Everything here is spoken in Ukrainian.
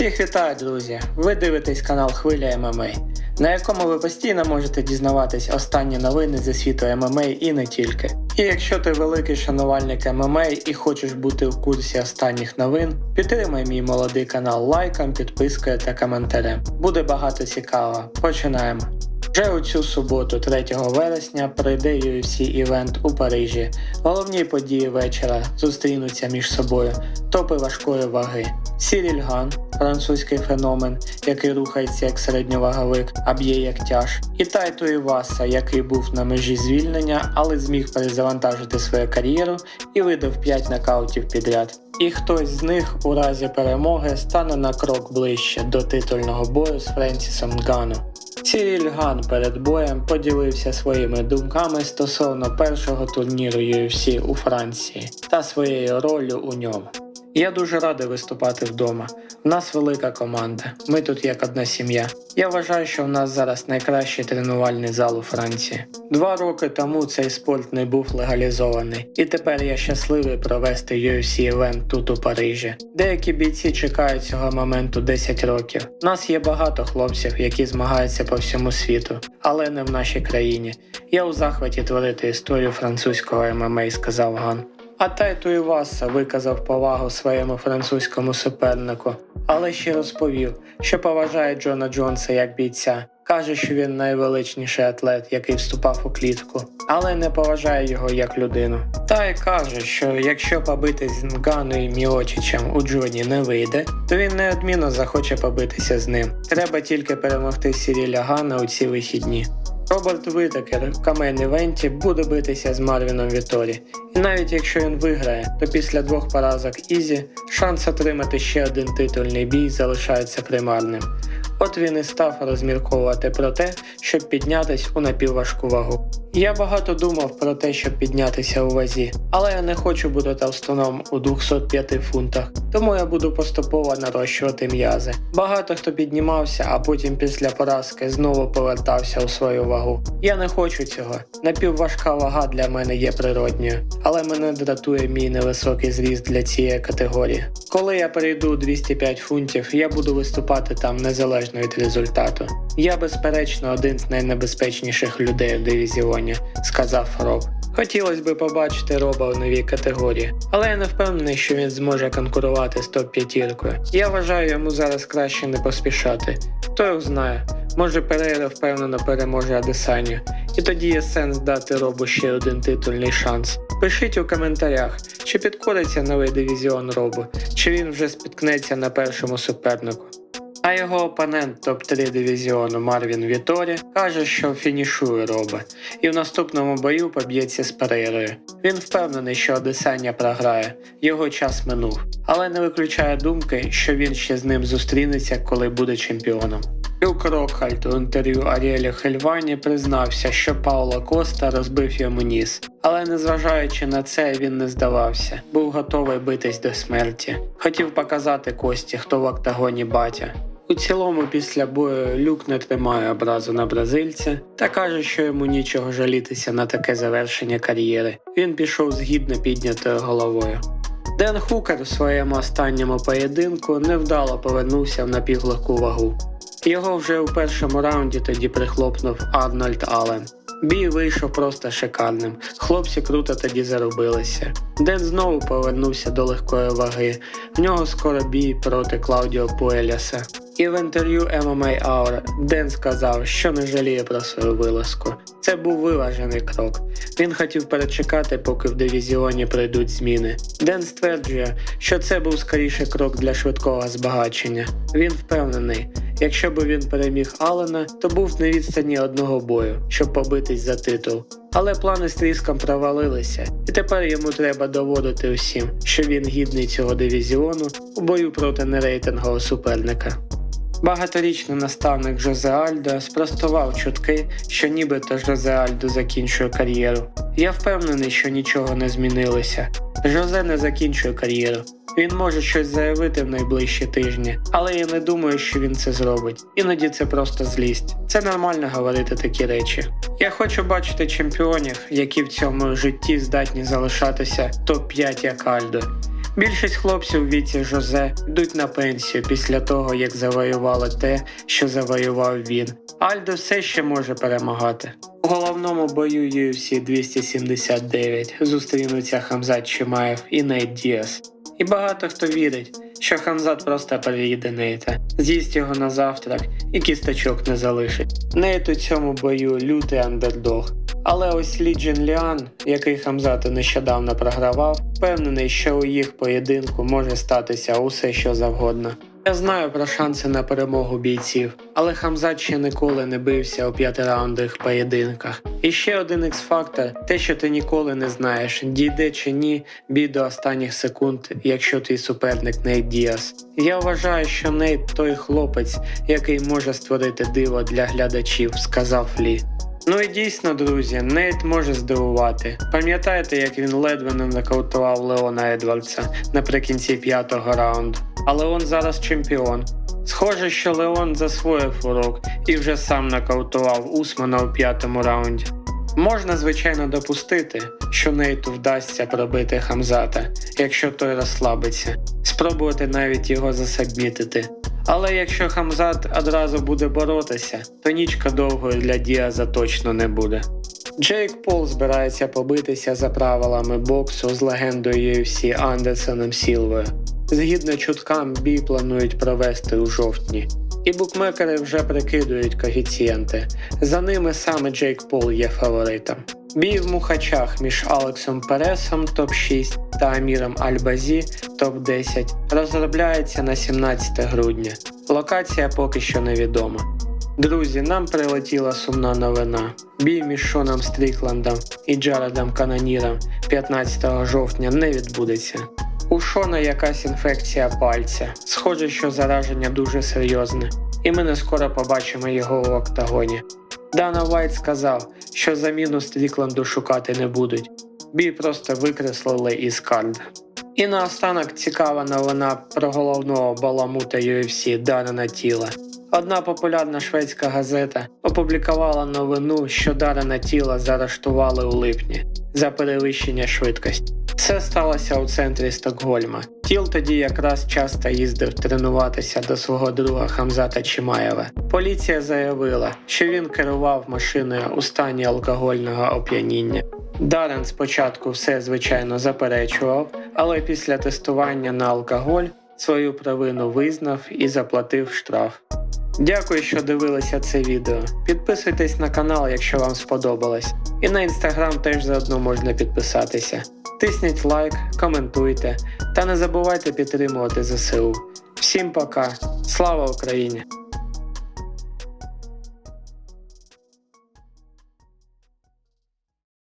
Всіх вітаю, друзі! Ви дивитесь канал Хвиля ММА, на якому ви постійно можете дізнаватись останні новини зі світу ММА і не тільки. І якщо ти великий шанувальник ММА і хочеш бути в курсі останніх новин, підтримай мій молодий канал лайком, підпискою та коментарем. Буде багато цікавого. Починаємо. Вже у цю суботу, 3 вересня, пройде UFC івент у Парижі. Головні події вечора зустрінуться між собою топи важкої ваги. Сіріль Ган, французький феномен, який рухається як середньоваговик, а б'є як тяж, і Тайто Іваса, який був на межі звільнення, але зміг перезавантажити свою кар'єру і видав 5 нокаутів підряд. І хтось з них у разі перемоги стане на крок ближче до титульного бою з Френсісом Гану. Сіріль Ган перед боєм поділився своїми думками стосовно першого турніру UFC у Франції та своєю ролью у ньому. Я дуже радий виступати вдома. У нас велика команда. Ми тут як одна сім'я. Я вважаю, що в нас зараз найкращий тренувальний зал у Франції. Два роки тому цей спорт не був легалізований, і тепер я щасливий провести UFC івент тут у Парижі. Деякі бійці чекають цього моменту 10 років. У нас є багато хлопців, які змагаються по всьому світу, але не в нашій країні. Я у захваті творити історію французького ММА, сказав Ган. А Тайту Іваса виказав повагу своєму французькому супернику, але ще розповів, що поважає Джона Джонса як бійця. Каже, що він найвеличніший атлет, який вступав у клітку, але не поважає його як людину. Та й каже, що якщо побитись з Нгану і Міочичем у Джоні не вийде, то він неодмінно захоче побитися з ним. Треба тільки перемогти Сіріля Гана у ці вихідні. Роберт Витакер в камейн івенті буде битися з Марвіном Віторі. І навіть якщо він виграє, то після двох поразок Ізі шанс отримати ще один титульний бій залишається примарним. От він і став розмірковувати про те, щоб піднятись у напівважку вагу. Я багато думав про те, щоб піднятися у вазі, але я не хочу бути товстоном у 205 фунтах, тому я буду поступово нарощувати м'язи. Багато хто піднімався, а потім після поразки знову повертався у свою вагу. Я не хочу цього. Напівважка вага для мене є природньою, але мене дратує мій невисокий зріст для цієї категорії. Коли я перейду у 205 фунтів, я буду виступати там незалежно від результату. Я, безперечно, один з найнебезпечніших людей у дивізіоні, сказав Роб. Хотілося б побачити Роба у новій категорії, але я не впевнений, що він зможе конкурувати з топ-п'ятіркою. Я вважаю йому зараз краще не поспішати. Хто його знає, може Перейра впевнено переможе Адесанію, і тоді є сенс дати Робу ще один титульний шанс. Пишіть у коментарях, чи підкориться новий дивізіон Робу, чи він вже спіткнеться на першому супернику. А його опонент топ-3 дивізіону Марвін Віторі каже, що фінішує Роба, і в наступному бою поб'ється з Перейрою. Він впевнений, що Одесання програє, його час минув, але не виключає думки, що він ще з ним зустрінеться, коли буде чемпіоном. Люк Рокхальд у інтерв'ю Аріелі Хельвані признався, що Пауло Коста розбив йому ніс, але незважаючи на це, він не здавався, був готовий битись до смерті. Хотів показати Кості, хто в октагоні батя. У цілому, після бою Люк не тримає образу на бразильця та каже, що йому нічого жалітися на таке завершення кар'єри. Він пішов з гідно піднятою головою. Ден Хукер у своєму останньому поєдинку невдало повернувся в напівлегку вагу. Його вже у першому раунді тоді прихлопнув Арнольд Аллен. Бій вийшов просто шикарним. Хлопці круто тоді заробилися. Ден знову повернувся до легкої ваги. В нього скоро бій проти Клаудіо Пуеляса. І в інтерв'ю MMA Hour Ден сказав, що не жаліє про свою вилазку. Це був виважений крок. Він хотів перечекати, поки в дивізіоні прийдуть зміни. Ден стверджує, що це був скоріше крок для швидкого збагачення. Він впевнений, якщо б він переміг Аллена, то був на відстані одного бою, щоб побитись за титул. Але плани з тріском провалилися, і тепер йому треба доводити усім, що він гідний цього дивізіону у бою проти нерейтингового суперника. Багаторічний наставник Жозе Альдо спростував чутки, що нібито Жозе Альдо закінчує кар'єру. Я впевнений, що нічого не змінилося. Жозе не закінчує кар'єру. Він може щось заявити в найближчі тижні, але я не думаю, що він це зробить. Іноді це просто злість. Це нормально говорити такі речі. Я хочу бачити чемпіонів, які в цьому житті здатні залишатися топ-5 як Альдо. Більшість хлопців віці Жозе йдуть на пенсію після того, як завоювали те, що завоював він. Альдо все ще може перемагати. У головному бою UFC 279 зустрінуться Хамзат Чимаєв і Нейт Діас. І багато хто вірить, що Хамзат просто переїде Нейта, з'їсть його на завтрак і кісточок не залишить. Нейт у цьому бою лютий андердог. Але ось Лі Джин Ліан, який Хамзату нещодавно програвав, впевнений, що у їх поєдинку може статися усе що завгодно. Я знаю про шанси на перемогу бійців, але Хамзат ще ніколи не бився у п'ятираундових поєдинках. І ще один ікс-фактор те, що ти ніколи не знаєш, дійде чи ні бій до останніх секунд, якщо твій суперник Нейт Діас. Я вважаю, що Нейт той хлопець, який може створити диво для глядачів, сказав Лі. Ну і дійсно, друзі, Нейт може здивувати. Пам'ятаєте, як він ледве не нокаутував Леона Едвардса наприкінці п'ятого раунду? А Леон зараз чемпіон. Схоже, що Леон засвоїв урок і вже сам нокаутував Усмана у п'ятому раунді. Можна, звичайно, допустити, що Нейту вдасться пробити Хамзата, якщо той розслабиться, спробувати навіть його засабмітити. Але якщо Хамзат одразу буде боротися, то нічка довгою для Діаза точно не буде. Джейк Пол збирається побитися за правилами боксу з легендою UFC Андерсоном Сілвою. Згідно чуткам, бій планують провести у жовтні. І букмекери вже прикидують коефіцієнти. За ними саме Джейк Пол є фаворитом. Бій в мухачах між Алексом Пересом топ-6 та Аміром Альбазі топ-10 розробляється на 17 грудня. Локація поки що невідома. Друзі, нам прилетіла сумна новина. Бій між Шоном Стрікландом і Джаредом Каноніром 15 жовтня не відбудеться. У Шона якась інфекція пальця. Схоже, що зараження дуже серйозне, і ми не скоро побачимо його у октагоні. Дана Вайт сказав, що заміну Стрікланду шукати не будуть. Бій просто викреслили із карт. І наостанок цікава новина про головного баламута UFC Дарена Тіла. Одна популярна шведська газета опублікувала новину, що Дарена Тіла заарештували у липні за перевищення швидкості. Це сталося у центрі Стокгольма. Тіл тоді якраз часто їздив тренуватися до свого друга Хамзата Чимаєва. Поліція заявила, що він керував машиною у стані алкогольного оп'яніння. Дарен спочатку все звичайно заперечував, але після тестування на алкоголь свою провину визнав і заплатив штраф. Дякую, що дивилися це відео. Підписуйтесь на канал, якщо вам сподобалось. І на інстаграм теж заодно можна підписатися. Тисніть лайк, коментуйте та не забувайте підтримувати ЗСУ. Всім пока! Слава Україні!